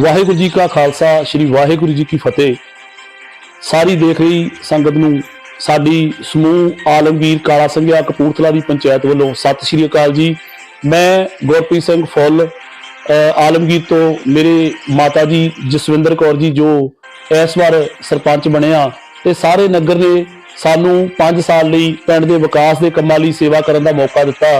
ਵਾਹਿਗੁਰੂ ਜੀ ਕਾ ਖਾਲਸਾ, ਸ੍ਰੀ ਵਾਹਿਗੁਰੂ ਜੀ ਕੀ ਫਤਿਹ। ਸਾਰੀ ਦੇਖ ਰਹੀ ਸੰਗਤ ਨੂੰ, ਸਾਡੀ ਸਮੂਹ ਆਲਮਗੀਰ ਕਾਲਾ ਸੰਘਿਆ ਕਪੂਰਥਲਾ ਦੀ ਪੰਚਾਇਤ ਵੱਲੋਂ ਸਤਿ ਸ੍ਰੀ ਅਕਾਲ ਜੀ। ਮੈਂ ਗੁਰਪ੍ਰੀਤ ਸਿੰਘ ਫੁੱਲ ਆਲਮਗੀਰ ਤੋਂ ਮੇਰੇ ਮਾਤਾ ਜੀ ਜਸਵਿੰਦਰ ਕੌਰ ਜੀ ਜੋ ਇਸ ਵਾਰ ਸਰਪੰਚ ਬਣਿਆ ਤੇ ਸਾਰੇ ਨਗਰ ਨੇ ਸਾਨੂੰ 5 ਸਾਲ ਲਈ ਪਿੰਡ ਦੇ ਵਿਕਾਸ ਦੇ ਕੰਮਾਂ ਲਈ ਸੇਵਾ ਕਰਨ ਦਾ ਮੌਕਾ ਦਿੱਤਾ।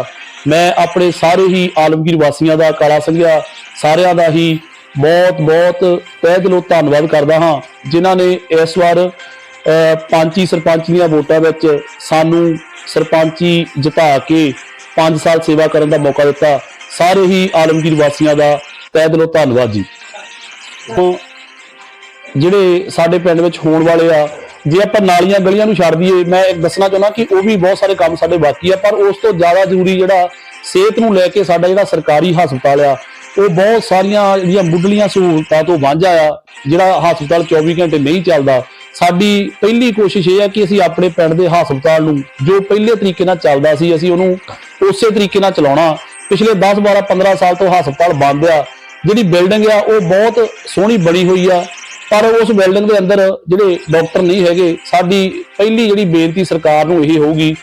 ਮੈਂ ਆਪਣੇ ਸਾਰੇ ਹੀ ਆਲਮਗੀਰ ਵਾਸੀਆਂ ਦਾ, ਕਾਲਾ ਸੰਘਿਆ ਸਾਰਿਆਂ ਦਾ ਹੀ ਬਹੁਤ ਬਹੁਤ ਤਹਿ ਦਿਲੋਂ ਧੰਨਵਾਦ ਕਰਦਾ ਹਾਂ, ਜਿਨ੍ਹਾਂ ਨੇ ਇਸ ਵਾਰ ਪੰਚੀ ਸਰਪੰਚ ਦੀਆਂ ਵੋਟਾਂ ਵਿੱਚ ਸਾਨੂੰ ਸਰਪੰਚੀ ਜਿਤਾ ਕੇ 5 ਸਾਲ ਸੇਵਾ ਕਰਨ ਦਾ ਮੌਕਾ ਦਿੱਤਾ। ਸਾਰੇ ਹੀ ਆਲਮਗੀਰ ਵਾਸੀਆਂ ਦਾ ਤਹਿ ਦਿਲੋਂ ਧੰਨਵਾਦ ਜੀ। ਤੋਂ ਜਿਹੜੇ ਸਾਡੇ ਪਿੰਡ ਵਿੱਚ ਹੋਣ ਵਾਲੇ ਆ, ਜੇ ਆਪਾਂ ਨਾਲੀਆਂ ਗਲੀਆਂ ਨੂੰ ਛੱਡ ਦਈਏ, ਮੈਂ ਦੱਸਣਾ ਚਾਹੁੰਦਾ ਕਿ ਉਹ ਵੀ ਬਹੁਤ ਸਾਰੇ ਕੰਮ ਸਾਡੇ ਬਾਕੀ ਆ, ਪਰ ਉਸ ਤੋਂ ਜ਼ਿਆਦਾ ਜ਼ਰੂਰੀ ਜਿਹੜਾ ਸਿਹਤ ਨੂੰ ਲੈ ਕੇ ਸਾਡਾ ਜਿਹੜਾ ਸਰਕਾਰੀ ਹਸਪਤਾਲ ਆ ਉਹ ਬਹੁਤ ਸਾਰੀਆਂ ਜਿਹੜੀਆਂ ਮੁੱਢਲੀਆਂ ਸਹੂਲਤਾਂ ਤੋਂ ਵਾਂਝਾ ਆ, ਜਿਹੜਾ ਹਸਪਤਾਲ 24 ਘੰਟੇ ਨਹੀਂ ਚੱਲਦਾ। ਸਾਡੀ ਪਹਿਲੀ ਕੋਸ਼ਿਸ਼ ਇਹ ਹੈ ਕਿ ਅਸੀਂ ਆਪਣੇ ਪਿੰਡ ਦੇ ਹਸਪਤਾਲ ਨੂੰ, ਜੋ ਪਹਿਲੇ ਤਰੀਕੇ ਨਾਲ ਚੱਲਦਾ ਸੀ, ਅਸੀਂ ਉਹਨੂੰ ਉਸੇ ਤਰੀਕੇ ਨਾਲ ਚਲਾਉਣਾ। ਪਿਛਲੇ 10 12 15 ਸਾਲ ਤੋਂ ਹਸਪਤਾਲ ਬੰਦ ਆ। ਜਿਹੜੀ ਬਿਲਡਿੰਗ ਆ, ਉਹ ਬਹੁਤ ਸੋਹਣੀ ਬਣੀ ਹੋਈ ਆ। ਪਰ ਉਸ ਬਿਲਡਿੰਗ ਦੇ ਅੰਦਰ ਜਿਹੜੇ ਡਾਕਟਰ ਨਹੀਂ ਹੈਗੇ, ਸਾਡੀ ਪਹਿਲੀ ਜਿਹੜੀ ਬੇਨਤੀ ਸਰਕਾਰ ਨੂੰ ਇਹ ਹੋਊਗੀ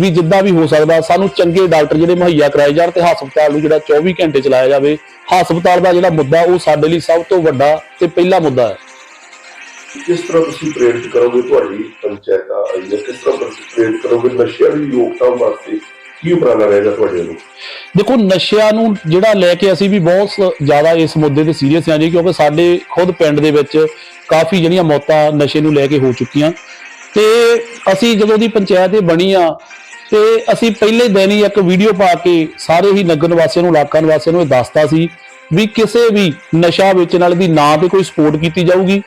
ਵੀ ਜਿੱਦਾਂ ਵੀ ਹੋ ਸਕਦਾ ਸਾਨੂੰ ਚੰਗੇ ਡਾਕਟਰ ਜਿਹੜੇ ਮੁਹੱਈਆ ਕਰਾਏ ਜਾਣ ਤੇ ਹਸਪਤਾਲ ਨੂੰ ਜਿਹੜਾ 24 ਘੰਟੇ ਚਲਾਇਆ ਜਾਵੇ। ਹਸਪਤਾਲ ਦਾ ਜਿਹੜਾ ਮੁੱਦਾ ਉਹ ਸਾਡੇ ਲਈ ਸਭ ਤੋਂ ਵੱਡਾ ਤੇ ਪਹਿਲਾ ਮੁੱਦਾ ਹੈ। ਕਿਸ ਤਰ੍ਹਾਂ ਤੁਸੀਂ ਪ੍ਰੇਰਿਤ ਕਰੋਗੇ ਤੁਹਾਡੀ ਪੰਚਾਇਤ ਆਈ ਹੈ ਕਿਸ ਤਰ੍ਹਾਂ ਪ੍ਰੇਰਿਤ ਕਰੋਗੇ ਨਸ਼ਿਆਂ ਦੀ ਰੋਕਥਾਮ ਵਾਸਤੇ? ਕੀ ਉਪਰਾਲਾ ਰਹੇਗਾ ਤੁਹਾਡੇ ਵੱਲੋਂ? ਦੇਖੋ ਨਸ਼ਿਆਂ ਨੂੰ ਜਿਹੜਾ ਲੈ ਕੇ ਅਸੀਂ ਵੀ ਬਹੁਤ ਜ਼ਿਆਦਾ ਇਸ ਮੁੱਦੇ ਤੇ ਸੀਰੀਅਸ ਹਾਂ ਜੀ ਕਿਉਂਕਿ ਸਾਡੇ ਖੁਦ ਪਿੰਡ ਦੇ ਵਿੱਚ ਕਾਫੀ ਜਿਹੜੀਆਂ ਮੌਤਾਂ ਨਸ਼ੇ ਨੂੰ ਲੈ ਕੇ ਹੋ ਚੁੱਕੀਆਂ। ਤੇ ਅਸੀਂ ਜਦੋਂ ਦੀ ਪੰਚਾਇਤ ਇਹ ਬਣੀ ਆ ਤੇ ਅਸੀਂ ਪਹਿਲੇ ਦਿਨ ਹੀ ਇੱਕ ਵੀਡੀਓ ਪਾ ਕੇ ਸਾਰੇ ਹੀ ਨਗਰ ਨਿਵਾਸੀਆਂ ਨੂੰ, ਇਲਾਕਾ ਨਿਵਾਸੀਆਂ ਨੂੰ ਇਹ ਦੱਸਤਾ ਸੀ ਵੀ ਕਿਸੇ ਵੀ ਨਸ਼ਾ ਵੇਚਣ ਵਾਲੇ ਦੀ ਨਾ ਤੇ ਕੋਈ ਸਪੋਰਟ ਕੀਤੀ ਜਾਊਗੀ।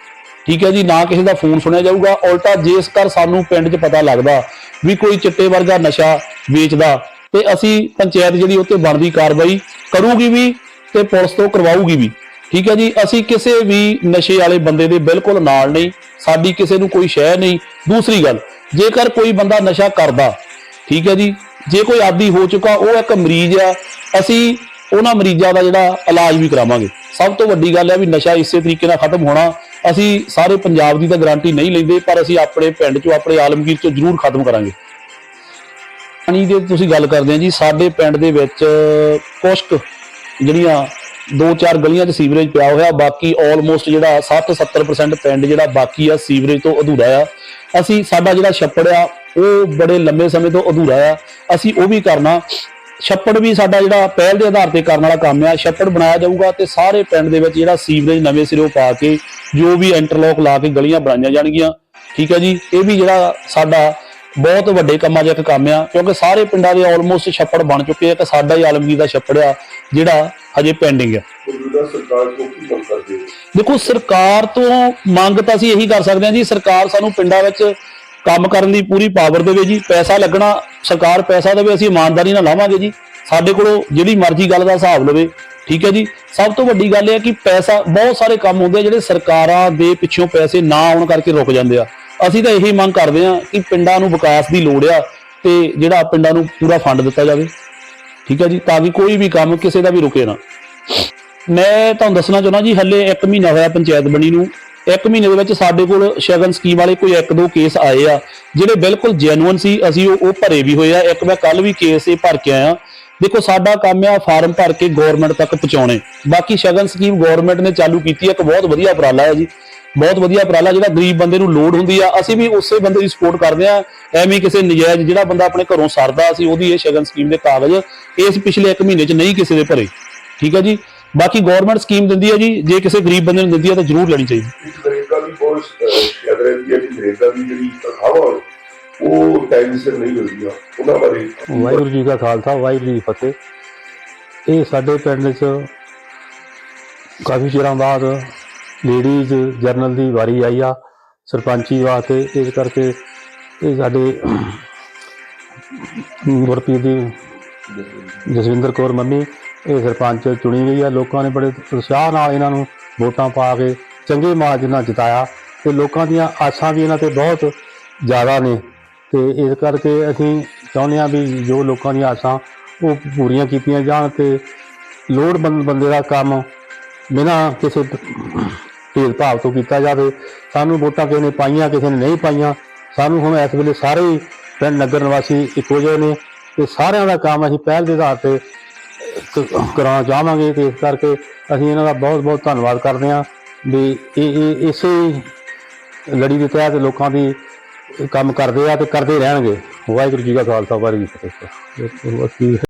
ਠੀਕ ਹੈ ਜੀ, ਨਾ ਕਿਸੇ ਦਾ ਫੋਨ ਸੁਣਿਆ ਜਾਊਗਾ। ਉਲਟਾ ਜੇਸ ਕਰ ਸਾਨੂੰ ਪਿੰਡ 'ਚ ਪਤਾ ਲੱਗਦਾ ਵੀ ਕੋਈ ਚਿੱਟੇ ਵਰਗਾ ਨਸ਼ਾ ਵੇਚਦਾ ਤੇ ਅਸੀਂ ਪੰਚਾਇਤ ਜਿਹੜੀ ਉੱਤੇ ਬਣਦੀ ਕਾਰਵਾਈ ਕਰੂਗੀ ਵੀ ਤੇ ਪੁਲਿਸ ਤੋਂ ਕਰਵਾਊਗੀ ਵੀ। ਠੀਕ ਹੈ ਜੀ, ਅਸੀਂ ਕਿਸੇ ਵੀ ਨਸ਼ੇ ਵਾਲੇ ਬੰਦੇ ਦੇ ਬਿਲਕੁਲ ਨਾਲ ਨਹੀਂ, ਸਾਡੀ ਕਿਸੇ ਨੂੰ ਕੋਈ ਸ਼ਹਿ ਨਹੀਂ। ਦੂਸਰੀ ਗੱਲ, ਜੇਕਰ ਕੋਈ ਬੰਦਾ ਨਸ਼ਾ ਕਰਦਾ ਠੀਕ ਹੈ ਜੀ? ਜੇ ਕੋਈ ਆਦੀ ਹੋ ਚੁੱਕਾ, ਉਹ ਇੱਕ ਮਰੀਜ਼ ਆ ਅਸੀਂ ਉਹਨਾਂ ਮਰੀਜ਼ਾਂ ਦਾ ਜਿਹੜਾ ਇਲਾਜ ਵੀ ਕਰਾਵਾਂਗੇ। ਸਭ ਤੋਂ ਵੱਡੀ ਗੱਲ ਹੈ ਵੀ ਨਸ਼ਾ ਇਸੇ ਤਰੀਕੇ ਨਾਲ ਖਤਮ ਹੋਣਾ। ਅਸੀਂ ਸਾਰੇ ਪੰਜਾਬ ਦੀ ਤਾਂ ਗਾਰੰਟੀ ਨਹੀਂ ਲੈਂਦੇ, ਪਰ ਅਸੀਂ ਆਪਣੇ ਪਿੰਡ 'ਚੋਂ, ਆਪਣੇ ਆਲਮਗੀਰ 'ਚੋਂ ਜ਼ਰੂਰ ਖਤਮ ਕਰਾਂਗੇ। ਪਾਣੀ ਦੀ ਤੁਸੀਂ ਗੱਲ ਕਰਦੇ ਆ ਜੀ, ਸਾਡੇ ਪਿੰਡ ਦੇ ਵਿੱਚ ਕੁਸ਼ਕ ਜਿਹੜੀਆਂ ਦੋ ਚਾਰ ਗਲੀਆਂ 'ਚ ਸੀਵਰੇਜ ਪਿਆ ਹੋਇਆ, ਬਾਕੀ ਆਲਮੋਸਟ ਜਿਹੜਾ 60-70% ਪਿੰਡ ਜਿਹੜਾ ਬਾਕੀ ਆ, ਸੀਵਰੇਜ ਤੋਂ ਅਧੂਰਾ ਆ। ਅਸੀਂ ਸਾਡਾ ਜਿਹੜਾ ਛੱਪੜ ਆ, ਉਹ ਬੜੇ ਲੰਮੇ ਸਮੇਂ ਤੋਂ ਅਧੂਰਾ ਆ। ਅਸੀਂ ਉਹ ਵੀ ਕਰਨਾ। ਛੱਪੜ ਵੀ ਸਾਡਾ ਜਿਹੜਾ ਪਹਿਲ ਦੇ ਆਧਾਰ ਤੇ ਕਰਨ ਵਾਲਾ ਕੰਮ ਆ। ਛੱਪੜ ਬਣਾਇਆ ਜਾਊਗਾ ਤੇ ਸਾਰੇ ਪਿੰਡ ਦੇ ਵਿੱਚ ਜਿਹੜਾ ਸੀਵਰੇਜ ਨਵੇਂ ਸਿਰੋਂ ਪਾ ਕੇ, ਜੋ ਵੀ ਇੰਟਰਲੋਕ ਲਾ ਕੇ ਗਲੀਆਂ ਬਣਾਈਆਂ ਜਾਣਗੀਆਂ। ਠੀਕ ਹੈ ਜੀ? ਇਹ ਵੀ ਜਿਹੜਾ ਸਾਡਾ ਬਹੁਤ ਵੱਡੇ ਕੰਮਾਂ 'ਚ ਇੱਕ ਕੰਮ ਆ ਕਿਉਂਕਿ ਸਾਰੇ ਪਿੰਡਾਂ ਦੇ ਆਲਮੋਸਟ ਛੱਪੜ ਬਣ ਚੁੱਕੇ ਆ ਤੇ ਸਾਡਾ ਹੀ ਆਲਮਗੀਰ ਦਾ ਛੱਪੜ ਆ ਜਿਹੜਾ ਹਜੇ ਪੈਂਡਿੰਗ ਆ। ਕੀ ਦੇਖੋ ਸਰਕਾਰ ਤੋਂ ਮੰਗ ਤਾਂ ਅਸੀਂ ਇਹੀ ਕਰ ਸਕਦੇ ਹਾਂ ਜੀ ਸਰਕਾਰ ਸਾਨੂੰ ਪਿੰਡਾਂ ਵਿੱਚ ਕੰਮ ਕਰਨ ਦੀ ਪੂਰੀ ਪਾਵਰ ਦੇਵੇ ਜੀ ਪੈਸਾ ਲੱਗਣਾ ਸਰਕਾਰ ਪੈਸਾ ਦੇਵੇ ਅਸੀਂ ਇਮਾਨਦਾਰੀ ਨਾਲ ਲਾਵਾਂਗੇ ਜੀ। ਸਾਡੇ ਕੋਲੋਂ ਜਿਹੜੀ ਮਰਜ਼ੀ ਗੱਲ ਦਾ ਹਿਸਾਬ ਲਵੇ ਠੀਕ ਹੈ ਜੀ? ਸਭ ਤੋਂ ਵੱਡੀ ਗੱਲ ਇਹ ਹੈ ਕਿ ਪੈਸਾ ਬਹੁਤ ਸਾਰੇ ਕੰਮ ਹੁੰਦੇ ਆ ਜਿਹੜੇ ਸਰਕਾਰਾਂ ਦੇ ਪਿੱਛੋਂ ਪੈਸੇ ਨਾ ਆਉਣ ਕਰਕੇ ਰੁਕ ਜਾਂਦੇ ਆ। ਅਸੀਂ ਤਾਂ ਇਹੀ ਮੰਗ ਕਰਦੇ ਹਾਂ ਕਿ ਪਿੰਡਾਂ ਨੂੰ ਵਿਕਾਸ ਦੀ ਲੋੜ ਆ ਤੇ ਜਿਹੜਾ ਪਿੰਡਾਂ ਨੂੰ ਪੂਰਾ ਫੰਡ ਦਿੱਤਾ ਜਾਵੇ। ਠੀਕ ਹੈ ਜੀ? ਤਾਂ ਕਿ ਕੋਈ ਵੀ ਕੰਮ ਕਿਸੇ ਦਾ ਵੀ ਰੁਕੇ ਨਾ। ਮੈਂ ਤੁਹਾਨੂੰ ਦੱਸਣਾ ਚਾਹੁੰਦਾ ਜੀ, ਹੱਲੇ 1 ਮਹੀਨਾ ਹੋਇਆ ਪੰਚਾਇਤ ਬਣੀ ਨੂੰ। 1 ਮਹੀਨੇ ਦੇ ਵਿੱਚ ਸਾਡੇ ਕੋਲ ਸ਼ਗਨ ਸਕੀਮ ਵਾਲੇ ਕੋਈ ਇੱਕ ਦੋ ਕੇਸ ਆਏ ਆ, ਜਿਹੜੇ ਬਿਲਕੁਲ ਜੈਨੂਇਨ ਸੀ। ਅਸੀਂ ਉਹ ਉਹ ਭਰੇ ਵੀ ਹੋਏ ਆ। ਇੱਕ ਮੈਂ ਕੱਲ ਵੀ ਕੇਸ ਇਹ ਭਰ ਕੇ ਆਇਆ। ਦੇਖੋ, ਸਾਡਾ ਕੰਮ ਆ ਫਾਰਮ ਭਰ ਕੇ ਗਵਰਨਮੈਂਟ ਤੱਕ ਪਹੁੰਚਾਉਣੇ। ਬਾਕੀ ਸ਼ਗਨ ਸਕੀਮ ਗਵਰਨਮੈਂਟ ਨੇ ਚਾਲੂ ਕੀਤੀ ਹੈ ਇੱਕ ਬਹੁਤ ਵਧੀਆ ਉਪਰਾਲਾ ਹੈ ਜੀ। ਬਹੁਤ ਵਧੀਆ ਉਪਰਾਲਾ ਜਿਹੜਾ ਗਰੀਬ ਬੰਦੇ ਨੂੰ ਲੋੜ ਹੁੰਦੀ ਆ। ਅਸੀਂ ਵੀ ਉਸੇ ਬੰਦੇ ਦੀ ਸਪੋਰਟ ਕਰਦੇ ਆ। ਐਵੇਂ ਕਿਸੇ ਨਜਾਇਜ਼ ਜਿਹੜਾ ਬੰਦਾ ਆਪਣੇ ਘਰੋਂ ਸਰਦਾ ਅਸੀਂ ਉਹਦੀ ਇਹ ਸ਼ਗਨ ਸਕੀਮ ਦੇ ਕਾਗਜ਼ ਇਸ ਪਿਛਲੇ 1 ਮਹੀਨੇ 'ਚ ਨਹੀਂ ਕਿਸੇ ਦੇ ਭਰੇ। ਠੀਕ ਹੈ ਜੀ? ਬਾਕੀ ਗਵਰਨਮੈਂਟ ਸਕੀਮ ਦਿੰਦੀ ਹੈ ਜੀ। ਜੇ ਕਿਸੇ ਗਰੀਬ ਬੰਦੇ ਨੂੰ ਦਿੰਦੀ ਹੈ ਤਾਂ ਜ਼ਰੂਰ ਲੈਣੀ ਚਾਹੀਦੀ। ਇੱਕ ਬਹੁਤ ਰਹਿੰਦੀ ਹੈ ਕਿ ਨਰੇਗਾ ਦੀ ਜਿਹੜੀ ਤਨਖਾਹਾਂ ਨੇ, ਉਹ ਟਾਈਮ ਸਿਰ ਨਹੀਂ ਮਿਲਦੀਆਂ। ਉਹਨਾਂ ਬਾਰੇ ਵਾਹਿਗੁਰੂ ਜੀ ਕਾ ਖਾਲਸਾ ਵਾਹਿਗੁਰੂ ਜੀ ਫਤਿਹ। ਇਹ ਸਾਡੇ ਪਿੰਡ ਵਿੱਚ ਕਾਫੀ ਚਿਰਾਂ ਬਾਅਦ ਲੇਡੀਜ਼ ਜਰਨਲ ਦੀ ਵਾਰੀ ਆਈ ਆ, ਸਰਪੰਚੀ ਵਾਸਤੇ, ਇਸ ਕਰਕੇ ਇਹ ਸਾਡੇ ਗੁਰਪ੍ਰੀਤ ਦੀ, ਜਸਵਿੰਦਰ ਕੌਰ ਮੰਮੀ, ਇਹ ਸਰਪੰਚ ਚੁਣੀ ਗਈ ਆ। ਲੋਕਾਂ ਨੇ ਬੜੇ ਉਤਸ਼ਾਹ ਨਾਲ ਇਹਨਾਂ ਨੂੰ ਵੋਟਾਂ ਪਾ ਕੇ ਚੰਗੇ ਮਾਰਜਨ ਨਾਲ ਜਿਤਾਇਆ ਤੇ ਲੋਕਾਂ ਦੀਆਂ ਆਸਾਂ ਵੀ ਇਹਨਾਂ ਤੇ ਬਹੁਤ ਜ਼ਿਆਦਾ ਨੇ। ਤੇ ਇਸ ਕਰਕੇ ਅਸੀਂ ਚਾਹੁੰਦੇ ਹਾਂ ਵੀ ਜੋ ਲੋਕਾਂ ਦੀਆਂ ਆਸਾਂ ਉਹ ਪੂਰੀਆਂ ਕੀਤੀਆਂ ਜਾਣ ਤੇ ਲੋੜਵੰਦ ਬੰਦੇ ਦਾ ਕੰਮ ਬਿਨਾਂ ਕਿਸੇ ਭੇਦਭਾਵ ਤੋਂ ਕੀਤਾ ਜਾਵੇ। ਸਾਨੂੰ ਵੋਟਾਂ ਕਿਸੇ ਨੇ ਪਾਈਆਂ, ਕਿਸੇ ਨੇ ਨਹੀਂ ਪਾਈਆਂ। ਸਾਨੂੰ ਹੁਣ ਇਸ ਵੇਲੇ ਸਾਰੇ ਹੀ ਪਿੰਡ ਨਗਰ ਨਿਵਾਸੀ ਇੱਕੋ ਜਿਹੇ ਨੇ ਤੇ ਸਾਰਿਆਂ ਦਾ ਕੰਮ ਅਸੀਂ ਪਹਿਲ ਦੇ ਆਧਾਰ ਤੇ ਕਰਾਉਣਾ ਚਾਹਾਂਗੇ ਤੇ ਇਸ ਕਰਕੇ ਅਸੀਂ ਇਹਨਾਂ ਦਾ ਬਹੁਤ ਬਹੁਤ ਧੰਨਵਾਦ ਕਰਦੇ ਹਾਂ ਵੀ ਇਹ ਇਹ, ਇਸੇ ਲੜੀ ਦੇ ਤਹਿਤ ਲੋਕਾਂ ਦੀ ਕੰਮ ਕਰਦੇ ਆ ਤੇ ਕਰਦੇ ਰਹਿਣਗੇ। ਵਾਹਿਗੁਰੂ ਜੀ ਕਾ ਖਾਲਸਾ ਵਾਹਿਗੁਰੂ ਜੀ ਕੀ ਫਤਿਹ।